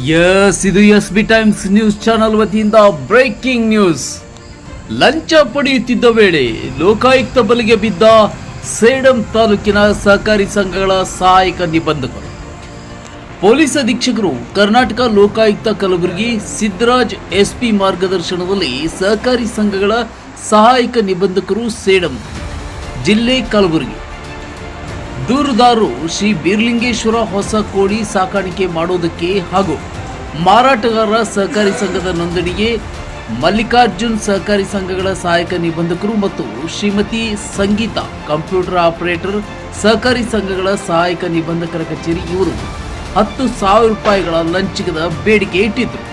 S ಇದು S B Times news channel ವತಿಯಿಂದ breaking news ಲಂಚ ಪಡೆಯುತ್ತಿದ್ದ ವೇಳೆ ಲೋಕಾಯುಕ್ತ ಬಲಿಗೆ ಬಿದ್ದ ಸೇಡಂ ತಾಲೂಕಿನ ಸಹಕಾರಿ ಸಂಘಗಳ ಸಹಾಯಕ ನಿಬಂಧಕರು. ಪೊಲೀಸ್ ಅಧೀಕ್ಷಕರು ಕರ್ನಾಟಕ ಲೋಕಾಯುಕ್ತ ಕಲಬುರಗಿ ಸಿದ್ದರಾಜ್ ಎಸ್ಪಿ ಮಾರ್ಗದರ್ಶನದಲ್ಲಿ ಸಹಕಾರಿ ಸಂಘಗಳ ಸಹಾಯಕ ನಿಬಂಧಕರು ಸೇಡಂ, ಜಿಲ್ಲೆ ಕಲಬುರಗಿ. ದೂರುದಾರರು ಶ್ರೀ ಬೀರ್ಲಿಂಗೇಶ್ವರ ಹೊಸ ಕೋಳಿ ಸಾಕಾಣಿಕೆ ಮಾಡುವುದಕ್ಕೆ ಹಾಗೂ ಮಾರಾಟಗಾರರ ಸಹಕಾರಿ ಸಂಘದ ನೋಂದಣಿಗೆ ಮಲ್ಲಿಕಾರ್ಜುನ್ ಸಹಕಾರಿ ಸಂಘಗಳ ಸಹಾಯಕ ನಿಬಂಧಕರು ಮತ್ತು ಶ್ರೀಮತಿ ಸಂಗೀತ ಕಂಪ್ಯೂಟರ್ ಆಪರೇಟರ್ ಸಹಕಾರಿ ಸಂಘಗಳ ಸಹಾಯಕ ನಿಬಂಧಕರ ಕಚೇರಿ ಇವರು ಹತ್ತು ಸಾವಿರ ರೂಪಾಯಿಗಳ ಲಂಚದ ಬೇಡಿಕೆ ಇಟ್ಟಿದ್ದರು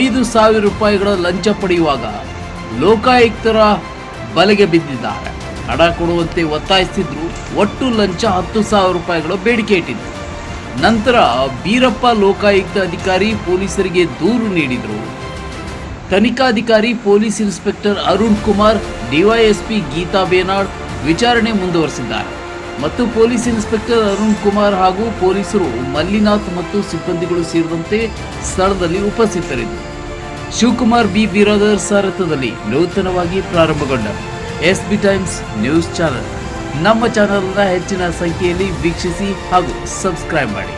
ಐದು ಸಾವಿರ ರೂಪಾಯಿಗಳ ಲಂಚ ಪಡೆಯುವಾಗ ಲೋಕಾಯುಕ್ತರ ಬಲೆಗೆ ಬಿದ್ದಿದ್ದಾರೆ. ಹಣ ಕೊಡುವಂತೆ ಒತ್ತಾಯಿಸಿದ್ರು ಒಟ್ಟು ಲಂಚ ಹತ್ತು ಸಾವಿರ ರೂಪಾಯಿಗಳ ಬೇಡಿಕೆ ಇಟ್ಟಿದ್ರು. ನಂತರ ಬೀರಪ್ಪ ಲೋಕಾಯುಕ್ತ ಅಧಿಕಾರಿ ಪೊಲೀಸರಿಗೆ ದೂರು ನೀಡಿದರು. ತನಿಖಾಧಿಕಾರಿ, police inspector Arun Kumar, DYSP Geeta Benad ವಿಚಾರಣೆ ಮುಂದುವರೆಸಿದ್ದಾರೆ. ಮತ್ತು ಪೊಲೀಸ್ ಇನ್ಸ್ಪೆಕ್ಟರ್ ಅರುಣ್ ಕುಮಾರ್ ಹಾಗೂ ಪೊಲೀಸರು ಮಲ್ಲಿನಾಥ್ ಮತ್ತು ಸಿಬ್ಬಂದಿಗಳು ಸೇರಿದಂತೆ ಸ್ಥಳದಲ್ಲಿ ಉಪಸ್ಥಿತರಿದ್ದರು. ಶಿವಕುಮಾರ್ ಬಿ. ಬಿರಾದರ್ ಸಾರಥ್ಯದಲ್ಲಿ ನೂತನವಾಗಿ ಪ್ರಾರಂಭಗೊಂಡ S B Times news channel. ನಮ್ಮ ಚಾನೆಲ್ನ ಹೆಚ್ಚಿನ ಸಂಖ್ಯೆಯಲ್ಲಿ ವೀಕ್ಷಿಸಿ ಹಾಗೂ ಸಬ್ಸ್ಕ್ರೈಬ್ ಮಾಡಿ.